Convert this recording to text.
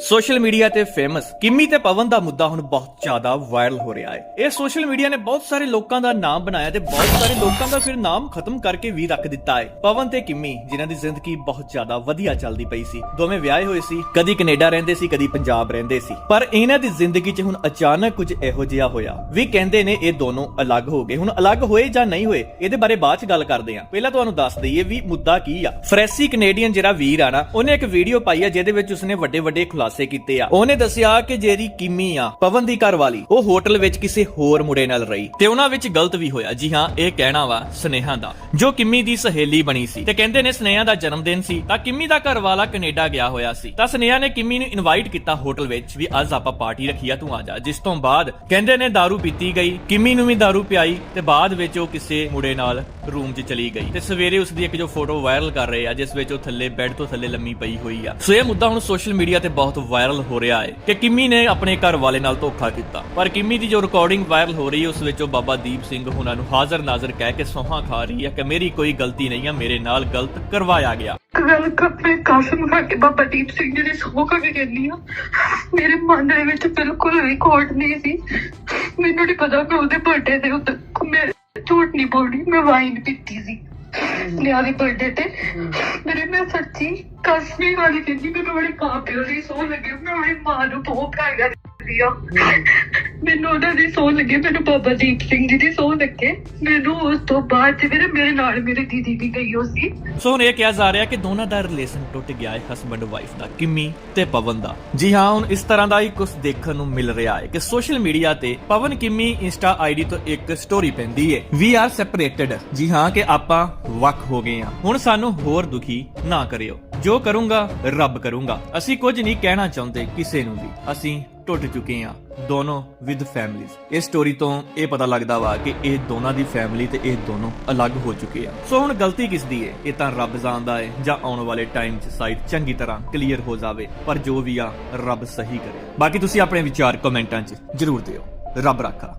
Social media ਤੇ famous Kimi ਤੇ ਪਵਨ ਦਾ ਮੁੱਦਾ ਹੁਣ ਬਹੁਤ ਜ਼ਿਆਦਾ ਵਾਇਰਲ ਹੋ ਰਿਹਾ ਹੈ। ਇਹ ਸੋਸ਼ਲ ਮੀਡੀਆ ਨੇ ਬਹੁਤ ਸਾਰੇ ਲੋਕਾਂ ਦਾ ਨਾਮ ਬਣਾਇਆ ਤੇ ਬਹੁਤ ਸਾਰੇ ਲੋਕਾਂ ਦਾ ਫਿਰ ਨਾਮ ਖਤਮ ਕਰਕੇ ਵੀ ਰੱਖ ਦਿੱਤਾ ਹੈ। ਪਵਨ ਤੇ ਕਿਮੀ, ਜਿਨ੍ਹਾਂ ਦੀ ਜ਼ਿੰਦਗੀ ਬਹੁਤ ਜ਼ਿਆਦਾ ਵਧੀਆ ਚੱਲਦੀ ਪਈ ਸੀ, ਦੋਵੇਂ ਵਿਆਹੇ ਹੋਏ ਸੀ, ਕਦੀ ਕੈਨੇਡਾ ਰਹਿੰਦੇ ਸੀ, ਕਦੀ ਪੰਜਾਬ ਰਹਿੰਦੇ ਸੀ। ਪਰ ਇਹਨਾਂ ਦੀ ਜ਼ਿੰਦਗੀ 'ਚ ਹੁਣ ਅਚਾਨਕ ਕੁਝ ਇਹੋ ਜਿਹਾ ਹੋਇਆ। ਵੀ ਕਹਿੰਦੇ ਨੇ ਇਹ ਦੋਨੋਂ ਅਲੱਗ ਹੋ ਗਏ। ਹੁਣ ਅਲੱਗ ਹੋਏ ਜਾਂ ਨਹੀਂ ਹੋਏ, ਇਹਦੇ ਬਾਰੇ ਬਾਅਦ 'ਚ ਗੱਲ ਕਰਦੇ ਹਾਂ। ਪਹਿਲਾਂ ਤੁਹਾਨੂੰ ਦੱਸ ਦਈਏ ਵੀ ਮੁੱਦਾ ਕੀ ਆ। ਫਰੈਸੀ ਕੈਨੇਡੀਅਨ ਜਿਹੜਾ ਵੀਰ ਆ ਨਾ, ਉਹਨੇ ਇੱਕ ਵੀਡੀਓ ਪਾਈ ਆ, ਜਿਹਦੇ ਵਿੱਚ ਉਸਨੇ ਵੱਡੇ ਵੱਡੇ ਖੁਲਾਸੇ ਕੀਤੇ ਆ ਉਹਨੇ ਦੱਸਿਆ ਕਿ ਜਿਹੜੀ ਕਿਮੀ ਆ ਪਵਨ ਦੀ ਘਰ ਵਾਲੀ ਉਹ ਹੋਟਲ ਵਿੱਚ ਕਿਸੇ ਹੋਰ ਮੁੰਡੇ ਨਾਲ ਰਹੀ ਤੇ ਉਹਨਾਂ ਵਿੱਚ ਗਲਤ ਵੀ ਹੋਇਆ ਜੀ ਹਾਂ ਇਹ ਕਹਿਣਾ ਵਾ ਸਨੇਹਾ ਦਾ ਜੋ ਕਿਮੀ ਦੀ ਸਹੇਲੀ ਬਣੀ ਸੀ ਤੇ ਕਹਿੰਦੇ ਨੇ ਸਨੇਹਾ ਦਾ ਜਨਮ ਦਿਨ ਸੀ ਤਾਂ ਕਿਮੀ ਦਾ ਘਰ ਵਾਲਾ ਕੈਨੇਡਾ ਗਿਆ ਹੋਇਆ ਸੀ ਤਾਂ ਸਨੇਹਾ ਨੇ ਕਿਮੀ ਨੂੰ ਇਨਵਾਈਟ ਕੀਤਾ ਹੋਟਲ ਵਿੱਚ ਵੀ ਅੱਜ ਆਪਾਂ ਪਾਰਟੀ ਰੱਖੀ ਆ ਤੂੰ ਆ ਜਾ ਜਿਸ ਤੋਂ ਬਾਅਦ ਕਹਿੰਦੇ ਨੇ दारू ਪੀਤੀ ਗਈ ਕਿਮੀ ਨੂੰ ਵੀ दारू ਪਿਆਈ ਤੇ ਬਾਅਦ ਵਿੱਚ ਉਹ ਕਿਸੇ ਮੁੰਡੇ ਨਾਲ ਰੂਮ 'ਚ ਚਲੀ ਗਈ ਤੇ ਸਵੇਰੇ ਉਸ ਦੀ ਇੱਕ ਜੋ ਫੋਟੋ ਵਾਇਰਲ ਕਰ ਰਹੇ ਆ ਜਿਸ ਵਿੱਚ ਉਹ ਥੱਲੇ ਬੈੱਡ ਤੋਂ ਥੱਲੇ ਲੰਮੀ ਪਈ ਹੋਈ ਆ ਸੋ ਇਹ ਮੁੱਦਾ ਹੁਣ ਸੋਸ਼ਲ ਮੀਡੀਆ ਤੇ ਬਹੁਤ ਵਾਇਰਲ ਹੋ ਰਿਹਾ ਹੈ ਕਿ ਕਿਮੀ ਨੇ ਆਪਣੇ ਘਰ ਵਾਲੇ ਨਾਲ ਧੋਖਾ ਕੀਤਾ। ਪਰ ਕਿਮੀ ਦੀ ਜੋ ਰਿਕਾਰਡਿੰਗ ਵਾਇਰਲ ਹੋ ਰਹੀ ਹੈ, ਉਸ ਵਿੱਚ ਉਹ ਬਾਬਾ ਦੀਪ ਸਿੰਘ ਉਹਨਾਂ ਨੂੰ ਹਾਜ਼ਰ ਨਾਜ਼ਰ ਕਹਿ ਕੇ ਸੌਹਾਂ ਖਾ ਰਹੀ ਹੈ ਕਿ ਮੇਰੀ ਕੋਈ ਗਲਤੀ ਨਹੀਂ ਹੈ ਮੇਰੇ ਨਾਲ ਗਲਤ ਕਰਵਾਇਆ ਗਿਆ। ਗੱਲ ਕੱਪੜੇ ਕਾਸਮ ਖਾ ਬਾਬਾ ਦੀਪ ਸਿੰਘ ਜੀ ਦੀ ਸਹੁੰ ਕੇ ਕਹਿੰਦੀ ਆ, ਮੇਰੇ ਮਨ ਦੇ ਵਿੱਚ ਬਿਲਕੁਲ ਵੀ ਖੋਟ ਨਹੀਂ ਸੀ। ਮੈਨੂੰ ਨਹੀਂ ਪਤਾ ਕਿ ਉਹਦੇ ਬਰਥਡੇ ਦੇ ਉੱਤੇ ਮੈਂ ਝੂਠ ਨਹੀਂ ਬੋਲਦੀ ਮੈਂ ਵਾਈਨ ਪੀਤੀ ਸੀ। ਨਿਆਲੀ ਬਰਥਡੇ ਤੇ। ਮੇਰੇ ਮੈਂ ਸੱਚੀ ਕਸਮੀ ਵਾਲੀ ਕਹਿੰਦੀ, ਮੈਨੂੰ ਬੜੀ ਮਾਂ ਪਿਓ ਦੀ ਸੋਹ ਲੱਗੀ। ਮੈਂ ਆਪਣੀ ਮਾਂ ਨੂੰ ਬਹੁਤ ਪਿਆਰ ਕਰਦੀ ਆ। ਮੈਨੂੰ ਉਹਨਾਂ ਦੀ ਸੋਹ ਲੱਗੀ, ਮੈਨੂੰ ਬਾਬਾ ਦੀਪ ਸਿੰਘ ਜੀ ਦੀ ਸੋਹ ਲੱਗੇ। ਮੈਨੂੰ ਉਸ ਤੋਂ ਬਾਅਦ ਜਿਹੜੇ ਮੇਰੇ ਨਾਲ ਮੇਰੀ ਦੀਦੀ ਵੀ ਗਈ ਹੋ ਸੀ। ਸੋ ਹੁਣ ਇਹ ਕਿਹਾ ਜਾ ਰਿਹਾ ਕਿ ਦੋਨਾਂ ਦਾ ਰਿਲੇਸ਼ਨ ਟੁੱਟ ਗਿਆ ਹੈ ਹਸਬੰਡ ਵਾਈਫ ਦਾ, ਕਿਮੀ ਤੇ ਪਵਨ ਦਾ। ਜੀ ਹਾਂ, ਹੁਣ ਇਸ ਤਰ੍ਹਾਂ ਦਾ ਹੀ ਕੁਝ ਦੇਖਣ ਨੂੰ ਮਿਲ ਰਿਹਾ ਹੈ ਕਿ ਸੋਸ਼ਲ ਮੀਡੀਆ ਤੇ ਪਵਨ, ਕਿਮੀ, ਇੰਸਟਾ ਆਈਡੀ ਤੋਂ ਇੱਕ ਸਟੋਰੀ ਪੈਂਦੀ ਹੈ। ਵੀ ਆਰ ਸੈਪਰੇਟਡ ਜੀ ਹਾਂ, ਕਿ ਆਪਾਂ ਵੱਖ ਹੋ ਗਏ ਹਾਂ। ਹੁਣ ਸਾਨੂੰ ਹੋਰ ਦੁਖੀ ਨਾ ਕਰਿਓ। ਜੋ ਕਰੂੰਗਾ, ਰੱਬ ਕਰੂੰਗਾ। ਅਸੀਂ ਕੁਝ ਨਹੀਂ ਕਹਿਣਾ ਚਾਹੁੰਦੇ ਕਿਸੇ ਨੂੰ ਵੀ। ਅਸੀਂ ਟੁੱਟ ਚੁੱਕੇ ਆ, ਦੋਨੋਂ ਵਿਦ ਫੈਮਲੀਜ਼ ਇਸ ਸਟੋਰੀ ਤੋਂ ਇਹ ਪਤਾ ਲੱਗਦਾ ਵਾ ਕਿ ਇਹ ਦੋਨਾਂ ਦੀ ਫੈਮਿਲੀ ਤੇ ਇਹ ਦੋਨੋਂ ਅਲੱਗ ਹੋ ਚੁੱਕੇ ਆ। ਸੋ ਹੁਣ ਗਲਤੀ ਕਿਸ ਦੀ ਹੈ ਇਹ ਤਾਂ ਰੱਬ ਜਾਣਦਾ ਹੈ ਜਾਂ ਆਉਣ ਵਾਲੇ ਟਾਈਮ 'ਚ ਸਾਈਡ ਚੰਗੀ ਤਰ੍ਹਾਂ ਕਲੀਅਰ ਹੋ ਜਾਵੇ, ਪਰ ਜੋ ਵੀ ਆ, ਰੱਬ ਸਹੀ ਕਰੇ। ਬਾਕੀ ਤੁਸੀਂ ਆਪਣੇ ਵਿਚਾਰ ਕਮੈਂਟਾਂ 'ਚ ਜਰੂਰ ਦਿਓ। ਰੱਬ ਰਾਖਾ।